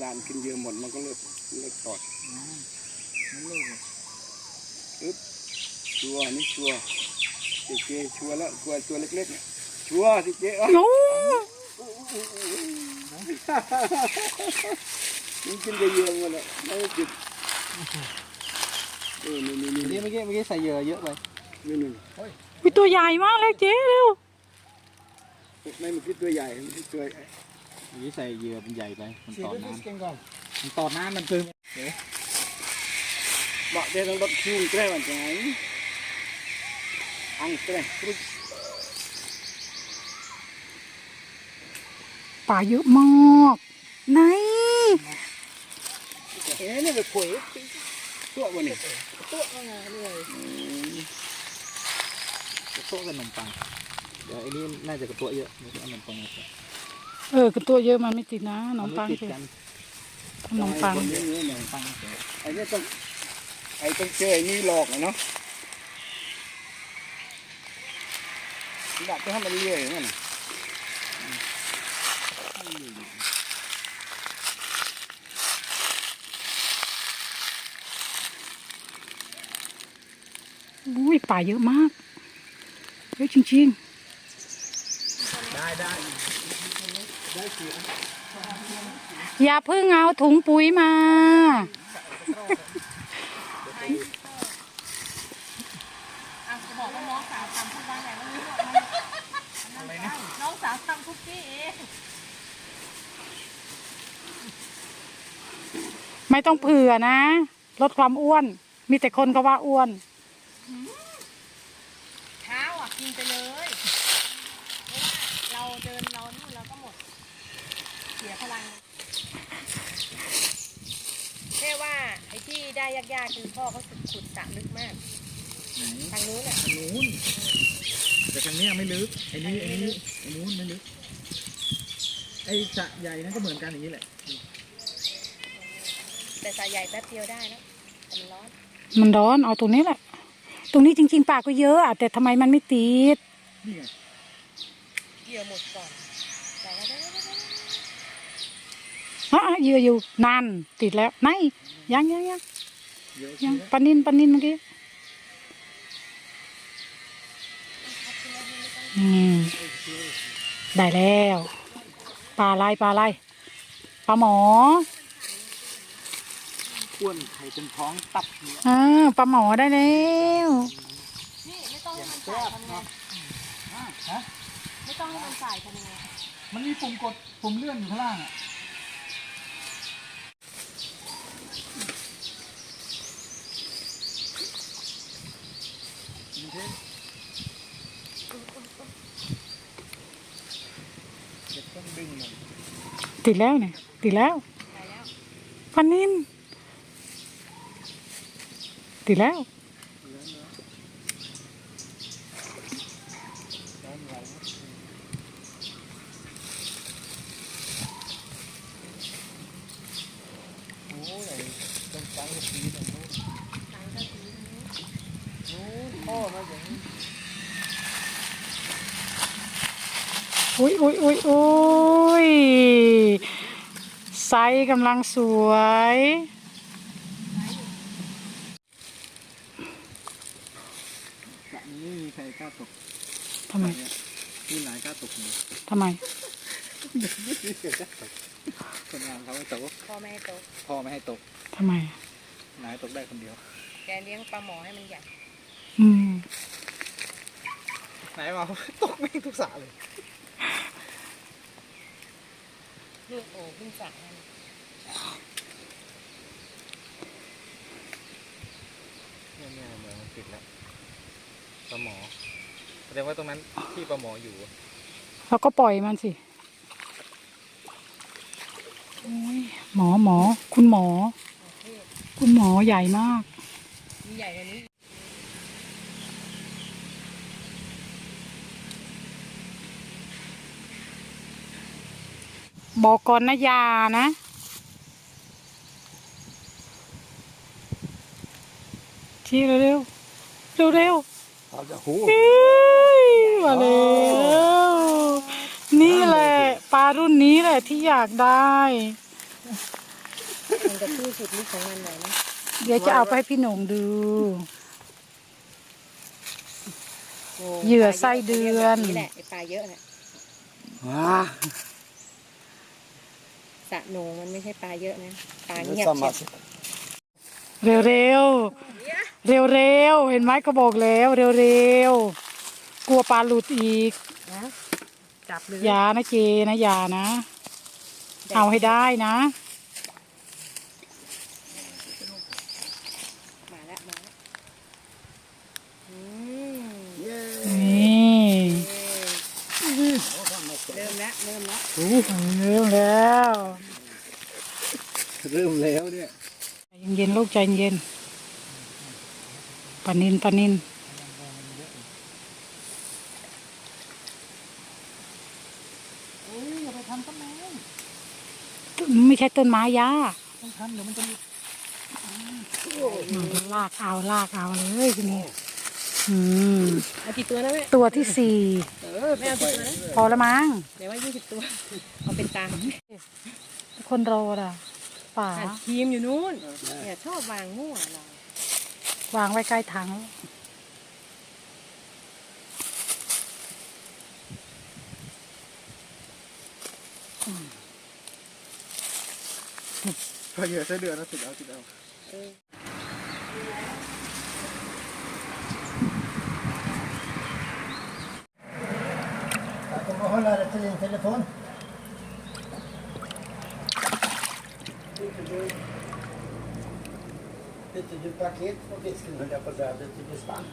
หลานกินเยอะหมดมันก็เลิกเลิกตอดมันเลิกเลยชัวร์นี่ชัวร์เจ๊เจ๊ชัวร์แล้วชัวร์ตัวเล็กๆเนี่ยชัวร์สิเจ๊เอ้ยโอ้มันกินได้เยอะหมดแล้วไม่ได้จิบเออนี่นี่นี่เมื่อกี้เมื่อกี้เมื่อกี้ใส่เหยื่อเยอะไปนี่นี่มีตัวใหญ่มากเลยเจ๊เร็วไม่เมื่อกี้ตัวใหญ่ไม่ใช่ตัว เมื่อกี้ใส่เหยื่อมันใหญ่ไป มันตอดน้ำเก่งก่อนมันตอดน้ำมันคือบอกได้ต้องรถคิวแกล้วันจังไงอังแกล้กรุ๊ปป่าเยอะมากไหนเอ๊ะนี่ไปคุยตัววันนี้ตัวงาเลยกระโต๊ะกับขนมปัง เดี๋ยวไอ้นี่น่าจะกระโต๊ะเยอะเดี๋ยวเอาขนมปังมาใส่ เออกระตัวเยอะมันไม่ติดนะขนมปังติดคือกันขนมปังคนนี้นี่หน่อยปังเสร็จไอ้นี่ต้องไอ้ต้องเจอไอ้นี่หลอกอะเนาะอยากจะให้มันเลี้ยอย่างนั้นน่ะอุ้ยป่าเยอะมากเยอะจริงได้ได้ๆ อย่าเพิ่งเอาถุงปุ๋ยมาอะจะบอกว่าน้องสาวทำพูดว่าไงว่าอะไรนะน้องสาวทำคุกกี้เองไม่ต้องเผื่อนะ ลดความอ้วน มีแต่คนก็ว่าอ้วน เช้าอะกินไปเลยเพราะว่าเราเดินเรานู่นเราก็หมด เสียพลังแค่ว่าไอ้ที่ได้ยากๆคือพ่อเขาขุดขุดสระลึกมาก ไหนทางนู้นอะ ทางนู้นแต่ทางเนี้ยไม่ลึกไอ้นี้ไอ้นี้ไอ้นู้นไม่ลึกไอ้สระใหญ่นั่นก็เหมือนกันอย่างนี้แหละแต่สระใหญ่แป๊บเดียวได้แล้วแต่มันร้อน มันร้อนเอาตรงนี้แหละ ตรงนี้จริง ๆป่าก็เยอะอะแต่ทำไมมันไม่ติดนี่ไงเหยื่อหมดก่อนแต่ว่าได้ ฮะเยอะอยู่นานติดแล้วไหนยังยังยังเยอะยังทีนะปลานินปลานินเมื่อกี้อืมได้แล้วปลาอะไรปลาอะไรปลาหมออ้วนไข่เป็นท้องตับเนี่ยอ่าปลาหมอได้แล้วนี่ไม่ต้องให้มันสายทำไงอะฮะไม่ต้องให้มันสายทำไงมันมีปุ่มกดปุ่มเลื่อนอยู่ข้างล่างอะ ต้องดึงมัน ติดแล้วเนี่ย ติดแล้วสายแล้วปานินติดแล้วโอ้ยต้องฟังกับปีตรงนู้นสายก็สีทางนู้นนู้นพ่อมาอย่างนี้อุ้ยอุ้ยอุ้ยอุ้ย ไซส์กำลังสวย สระนี้ไม่มีใครกล้าตกทำไม เนี่ยมีหลายกล้าตกเลยทำไมคนงานเขาไม่ตกพ่อไม่ให้โตะพ่อไม่ให้ตกทำไม นายตกได้คนเดียวแกเลี้ยงปลาหมอให้มันใหญ่อืม นายมาตกไม่งทุกสระเลย ลูกโอ้เพิ่งสระนั่นเนี่ยเนี่ยเหมือนมันติดแล้วปลาหมอ แสดงว่าตรงนั้นที่ปลาหมออยู่ เราก็ปล่อยมันสิโอ้ยหมอหมอ คุณหมอประเทศคุณหมอใหญ่มาก มีใหญ่กว่านี้ บอกก่อนนะอยานะชี้เร็วเร็วเร็วเร็วเอาจะหูๆเฮ้ยมาแล้วนี่แหละปลารุ่นนี้แหละที่อยากได้มันจะสู้สุดฤทธิ์ของมันหน่อยนะเดี๋ยวจะเอาไปให้พี่หนงดูโอ้เหยื่อไส้เดือนนี่แหละไอปลาเยอะน่ะว้า สระโหนงมันไม่ใช่ปลาเยอะนะปลาเงียบ sama เชียวเร็วเร็วเร็วเร็วๆเห็นไหมก็บอกแล้วเร็วเร็วๆกลัวปลาหลุดอีกนะจับเลยอย่านะเจนะอย่านะ เอาให้ได้นะมาแล้วมาแล้วอืมนี่ เริ่มแล้วเริ่มแล้วเริ่มแล้วเริ่มแล้วเนี่ยใจเย็นๆลูกใจเย็นปานินปานินไม่ใช่ต้นไม้ยาต้องทำเดี๋ยวมันจะมีลากเอาลากเอาเลยทีนี้อืม เอากี่ตัวนะแม่ตัวที่สี่แม่เอากี่ตัวนะพอละมั้งเดี๋ยวว่ายี่สิบตัวเอาเป็นตาคนโรดอะป่าอะทีมอยู่นู้นเนี่ยชอบวางมั่วเราวางไว้ใกล้ถัง พอเหยื่อไส้เดือนนะติดเอาติดเอา Jag telefon. Byter du paket ha på fisken höll jag på att säga, byter du spann.